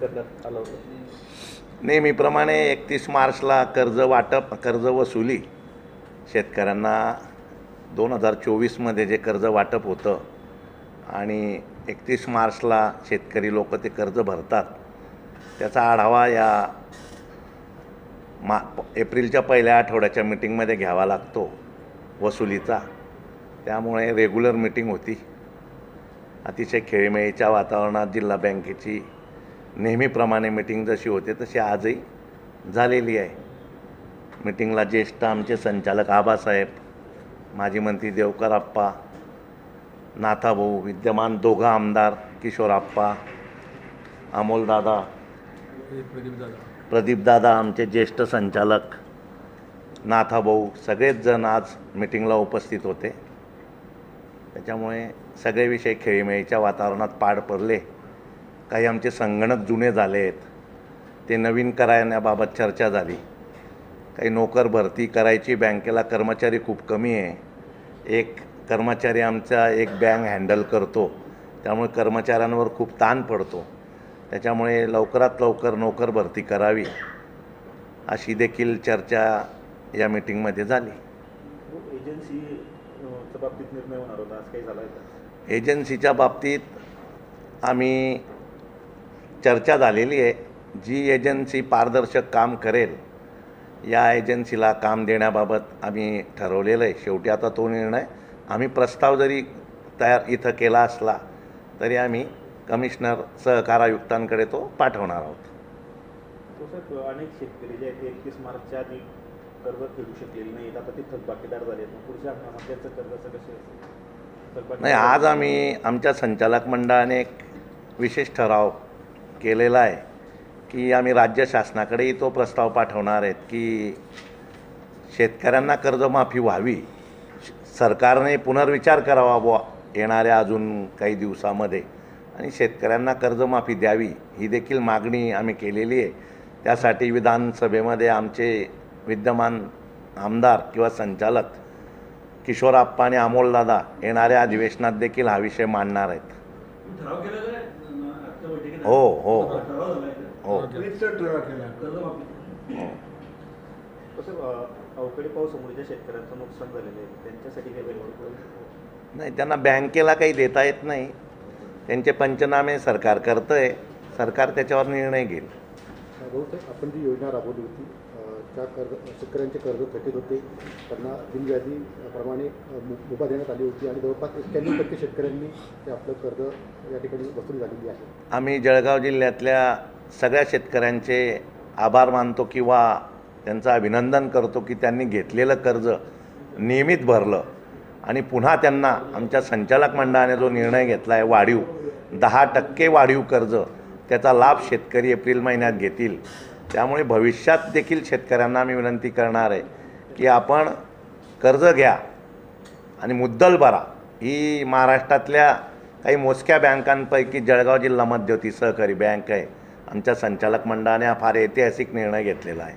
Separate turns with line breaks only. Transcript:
करण्यात आलं होतं?
नेहमीप्रमाणे एकतीस मार्चला कर्ज वाटप कर्ज वसुली. शेतकऱ्यांना दोन हजार चोवीसमध्ये जे कर्ज वाटप होतं आणि एकतीस मार्चला शेतकरी लोक ते कर्ज भरतात त्याचा आढावा या मा एप्रिलच्या पहिल्या आठवड्याच्या मिटिंगमध्ये घ्यावा लागतो वसुलीचा. त्यामुळे रेग्युलर मिटिंग होती. अतिशय खेळीमेळीच्या वातावरणात जिल्हा बँकेची नेहमीप्रमाणे मिटिंग जशी होते तशी आजही झालेली आहे. मिटिंगला ज्येष्ठ आमचे संचालक आबासाहेब माजी मंत्री देवकर आप्पा नाथाभाऊ विद्यमान दोघं आमदार किशोरआप्पा अमोलदादा प्रदीपदादा आमचे ज्येष्ठ संचालक नाथाभाऊ सगळेच जण आज मिटिंगला उपस्थित होते. त्याच्यामुळे सगळे विषय खेळीमेळीच्या वातावरणात पाड पडले. काही आमचे संगणक जुने झाले आहेत ते नवीन करण्याबाबत चर्चा झाली. काही नोकर भरती करायची बँकेला कर्मचारी खूप कमी आहे. एक कर्मचारी आमचा एक बँक हँडल करतो. त्यामुळे कर्मचाऱ्यांवर खूप ताण पडतो. त्याच्यामुळे लवकरात लवकर नोकर भरती करावी अशी देखील चर्चा या मिटिंगमध्ये झाली. एजन्सीच्या बाबतीत आम्ही चर्चा झालेली आहे. जी एजन्सी पारदर्शक काम करेल या एजन्सीला काम देण्याबाबत आम्ही ठरवलेलं आहे. शेवटी आता तो निर्णय आम्ही प्रस्ताव जरी तयार इथं केला असला तरी आम्ही कमिशनर सहकार आयुक्तांकडे तो पाठवणार आहोत.
अनेक शेतकरी जे आहेत एकतीस मार्चच्या आधी कर्ज फेडू शकलेले नाहीत. आता ते थकबाकीदार झाले पुढच्या त्यांचं कर्जाचं कसे
नाही आज आम्ही आमच्या संचालक मंडळाने एक विशेष ठराव केलेला आहे की आम्ही राज्य शासनाकडेही तो प्रस्ताव पाठवणार आहेत की शेतकऱ्यांना कर्जमाफी व्हावी. सरकारने पुनर्विचार करावा बुवा येणाऱ्या अजून काही दिवसामध्ये. आणि शेतकऱ्यांना कर्जमाफी द्यावी ही देखील मागणी आम्ही केलेली आहे. त्यासाठी विधानसभेमध्ये आमचे विद्यमान आमदार किंवा संचालक किशोर आप्पा आणि अमोलदादा येणाऱ्या अधिवेशनात देखील हा विषय मांडणार आहेत
ठराव केला का नाही? आजच्या बैठकीत?
हो हो? हो. हो.
अ, अवकाळी पावसामुळे ज्या शेतकऱ्यांचं नुकसान झालेलं आहे. त्यांच्यासाठी काही
नाही त्यांना बँकेला काही देता येत नाही. त्यांचे पंचनामे सरकार करतं आहे सरकार त्याच्यावर निर्णय घेईल.
भाऊसाहेब आपण जी योजना राबवली होती त्या कर्ज शेतकऱ्यांचे कर्ज थकीत होते. त्यांना दिनव्याधी प्रमाणे मुभा देण्यात आली होती आणि जवळपास एक्क्याण्णव टक्के शेतकऱ्यांनी ते आपलं कर्ज या ठिकाणी वसूल झालेली आहे.
आम्ही जळगाव जिल्ह्यातल्या सगळ्या शेतकऱ्यांचे आभार मानतो किंवा त्यांचं अभिनंदन करतो की त्यांनी घेतलेलं कर्ज नियमित भरलं आणि पुन्हा त्यांना आमच्या संचालक मंडळाने जो निर्णय घेतला आहे वाढीव दहा टक्के वाढीव कर्ज त्याचा लाभ शेतकरी एप्रिल महिन्यात घेतील. त्यामुळे भविष्यात देखील शेतकऱ्यांना मी विनंती करणार आहे की आपण कर्ज घ्या आणि मुद्दल भरा. ही महाराष्ट्रातल्या काही मोजक्या बँकांपैकी जळगाव जिल्हा मध्यवर्ती सहकारी बँक आहे. आमच्या संचालक मंडळाने हा फार ऐतिहासिक निर्णय घेतलेला आहे.